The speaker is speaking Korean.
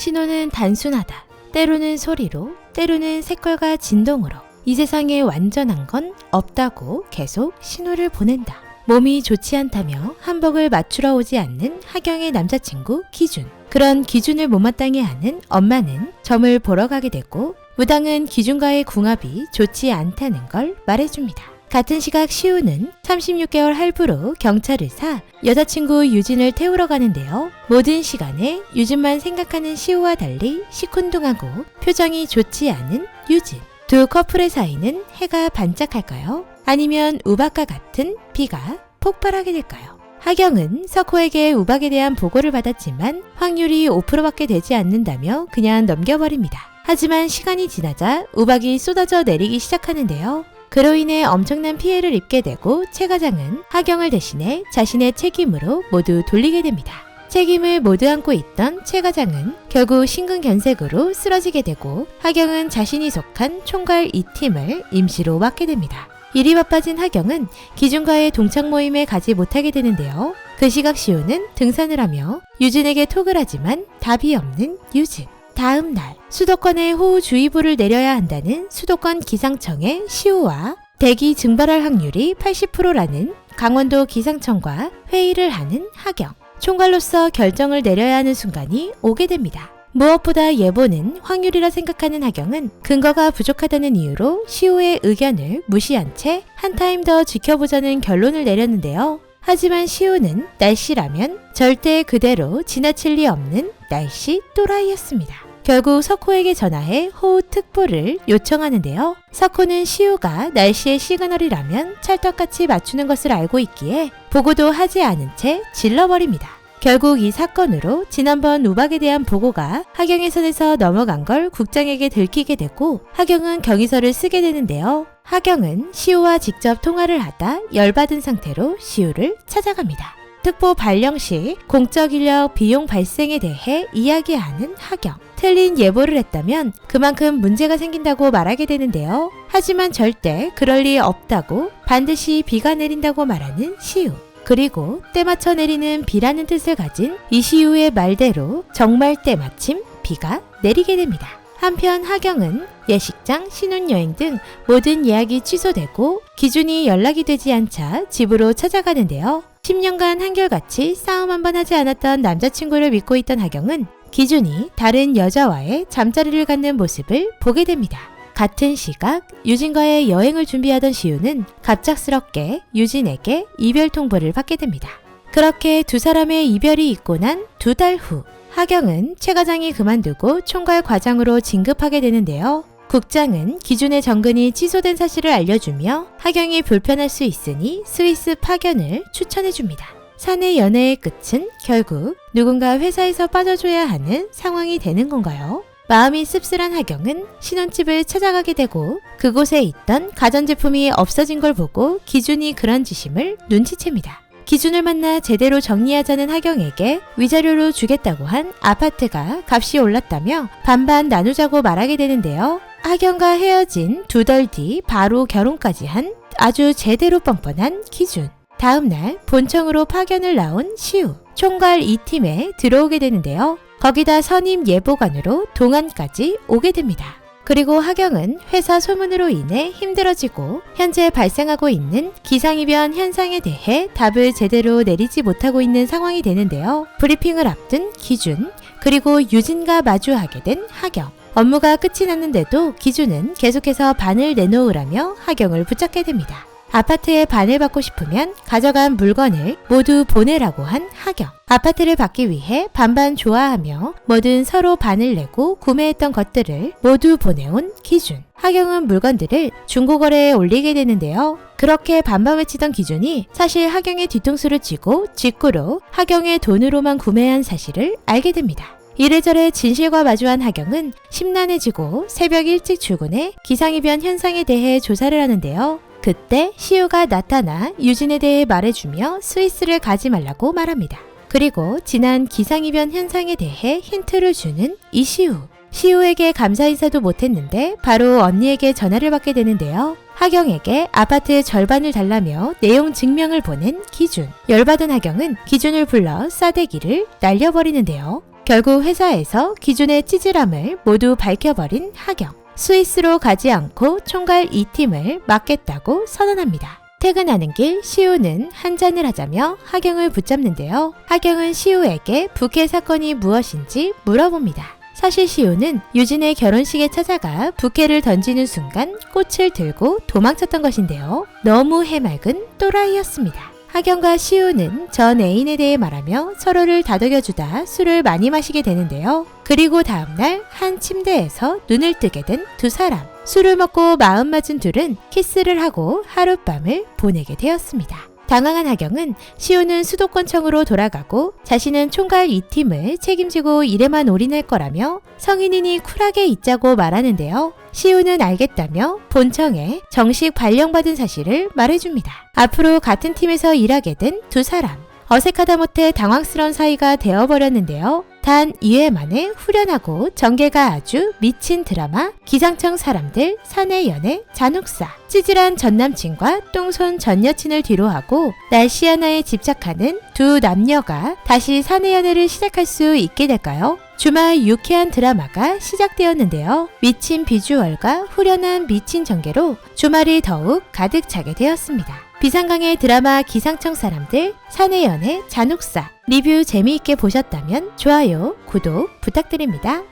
신호는 단순하다. 때로는 소리로, 때로는 색깔과 진동으로. 이 세상에 완전한 건 없다고 계속 신호를 보낸다. 몸이 좋지 않다며 한복을 맞추러 오지 않는 하경의 남자친구 기준. 그런 기준을 못마땅해 하는 엄마는 점을 보러 가게 되고 무당은 기준과의 궁합이 좋지 않다는 걸 말해줍니다. 같은 시각 시우는 36개월 할부로 경찰을 사 여자친구 유진을 태우러 가는데요. 모든 시간에 유진만 생각하는 시우와 달리 시큰둥하고 표정이 좋지 않은 유진. 두 커플의 사이는 해가 반짝할까요? 아니면 우박과 같은 비가 폭발하게 될까요? 하경은 석호에게 우박에 대한 보고를 받았지만 확률이 5%밖에 되지 않는다며 그냥 넘겨버립니다. 하지만 시간이 지나자 우박이 쏟아져 내리기 시작하는데요. 그로 인해 엄청난 피해를 입게 되고 최 과장은 하경을 대신해 자신의 책임으로 모두 돌리게 됩니다. 책임을 모두 안고 있던 최 과장은 결국 심근경색으로 쓰러지게 되고 하경은 자신이 속한 총괄 2팀을 임시로 맡게 됩니다. 일이 바빠진 하경은 기준과의 동창 모임에 가지 못하게 되는데요. 그 시각 시우는 등산을 하며 유진에게 톡을 하지만 답이 없는 유진. 다음 날 수도권에 호우주의보를 내려야 한다는 수도권 기상청의 시우와 대기 증발할 확률이 80%라는 강원도 기상청과 회의를 하는 하경. 총괄로서 결정을 내려야 하는 순간이 오게 됩니다. 무엇보다 예보는 확률이라 생각하는 하경은 근거가 부족하다는 이유로 시우의 의견을 무시한 채 한 타임 더 지켜보자는 결론을 내렸는데요. 하지만 시우는 날씨라면 절대 그대로 지나칠 리 없는 날씨 또라이였습니다. 결국 석호에게 전화해 호우 특보를 요청하는데요. 석호는 시우가 날씨의 시그널이라면 찰떡같이 맞추는 것을 알고 있기에 보고도 하지 않은 채 질러버립니다. 결국 이 사건으로 지난번 우박에 대한 보고가 하경의 선에서 넘어간 걸 국장에게 들키게 되고 하경은 경위서를 쓰게 되는데요. 하경은 시우와 직접 통화를 하다 열받은 상태로 시우를 찾아갑니다. 특보 발령 시 공적 인력 비용 발생에 대해 이야기하는 하경. 틀린 예보를 했다면 그만큼 문제가 생긴다고 말하게 되는데요. 하지만 절대 그럴 리 없다고 반드시 비가 내린다고 말하는 시우. 그리고 때맞춰 내리는 비라는 뜻을 가진 이시우의 말대로 정말 때마침 비가 내리게 됩니다. 한편 하경은 예식장, 신혼여행 등 모든 예약이 취소되고 기준이 연락이 되지 않자 집으로 찾아가는데요. 10년간 한결같이 싸움 한번 하지 않았던 남자친구를 믿고 있던 하경은 기준이 다른 여자와의 잠자리를 갖는 모습을 보게 됩니다. 같은 시각 유진과의 여행을 준비하던 시우는 갑작스럽게 유진에게 이별 통보를 받게 됩니다. 그렇게 두 사람의 이별이 있고 난 두 달 후, 하경은 최 과장이 그만두고 총괄 과장으로 진급하게 되는데요. 국장은 기준의 정근이 취소된 사실을 알려주며 하경이 불편할 수 있으니 스위스 파견을 추천해줍니다. 사내 연애의 끝은 결국 누군가 회사에서 빠져줘야 하는 상황이 되는 건가요? 마음이 씁쓸한 하경은 신혼집을 찾아가게 되고 그곳에 있던 가전제품이 없어진 걸 보고 기준이 그런 짓임을 눈치챕니다. 기준을 만나 제대로 정리하자는 하경에게 위자료로 주겠다고 한 아파트가 값이 올랐다며 반반 나누자고 말하게 되는데요. 하경과 헤어진 두 달 뒤 바로 결혼까지 한 아주 제대로 뻔뻔한 기준. 다음 날 본청으로 파견을 나온 시우. 총괄 2팀에 들어오게 되는데요. 거기다 선임 예보관으로 동안까지 오게 됩니다. 그리고 하경은 회사 소문으로 인해 힘들어지고 현재 발생하고 있는 기상이변 현상에 대해 답을 제대로 내리지 못하고 있는 상황이 되는데요. 브리핑을 앞둔 기준, 그리고 유진과 마주하게 된 하경. 업무가 끝이 났는데도 기준은 계속해서 반을 내놓으라며 하경을 붙잡게 됩니다. 아파트에 반을 받고 싶으면 가져간 물건을 모두 보내라고 한 하경. 아파트를 받기 위해 반반 좋아하며 뭐든 서로 반을 내고 구매했던 것들을 모두 보내온 기준. 하경은 물건들을 중고거래에 올리게 되는데요. 그렇게 반방을 치던 기준이 사실 하경의 뒤통수를 치고 직구로 하경의 돈으로만 구매한 사실을 알게 됩니다. 이래저래 진실과 마주한 하경은 심란해지고 새벽 일찍 출근해 기상이변 현상에 대해 조사를 하는데요. 그때 시우가 나타나 유진에 대해 말해주며 스위스를 가지 말라고 말합니다. 그리고 지난 기상이변 현상에 대해 힌트를 주는 이시우. 시우에게 감사 인사도 못했는데 바로 언니에게 전화를 받게 되는데요. 하경에게 아파트의 절반을 달라며 내용 증명을 보낸 기준. 열받은 하경은 기준을 불러 싸대기를 날려버리는데요. 결국 회사에서 기존의 찌질함을 모두 밝혀버린 하경. 스위스로 가지 않고 총괄 2팀을 맡겠다고 선언합니다. 퇴근하는 길 시우는 한 잔을 하자며 하경을 붙잡는데요. 하경은 시우에게 부캐 사건이 무엇인지 물어봅니다. 사실 시우는 유진의 결혼식에 찾아가 부케를 던지는 순간 꽃을 들고 도망쳤던 것인데요. 너무 해맑은 또라이였습니다. 하경과 시우는 전 애인에 대해 말하며 서로를 다독여주다 술을 많이 마시게 되는데요. 그리고 다음날 한 침대에서 눈을 뜨게 된 두 사람. 술을 먹고 마음 맞은 둘은 키스를 하고 하룻밤을 보내게 되었습니다. 당황한 하경은 시우는 수도권청으로 돌아가고 자신은 총괄 2팀을 책임지고 일에만 올인할 거라며 성인이니 쿨하게 있자고 말하는데요. 시우는 알겠다며 본청에 정식 발령받은 사실을 말해줍니다. 앞으로 같은 팀에서 일하게 된 두 사람. 어색하다 못해 당황스러운 사이가 되어버렸는데요. 단 2회 만에 후련하고 전개가 아주 미친 드라마 기상청 사람들 사내 연애 잔혹사 찌질한 전남친과 똥손 전여친을 뒤로하고 날씨 하나에 집착하는 두 남녀가 다시 사내 연애를 시작할 수 있게 될까요? 주말 유쾌한 드라마가 시작되었는데요. 미친 비주얼과 후련한 미친 전개로 주말이 더욱 가득 차게 되었습니다. 비상강의 드라마 기상청 사람들 사내 연애 잔혹사 리뷰 재미있게 보셨다면 좋아요, 구독 부탁드립니다.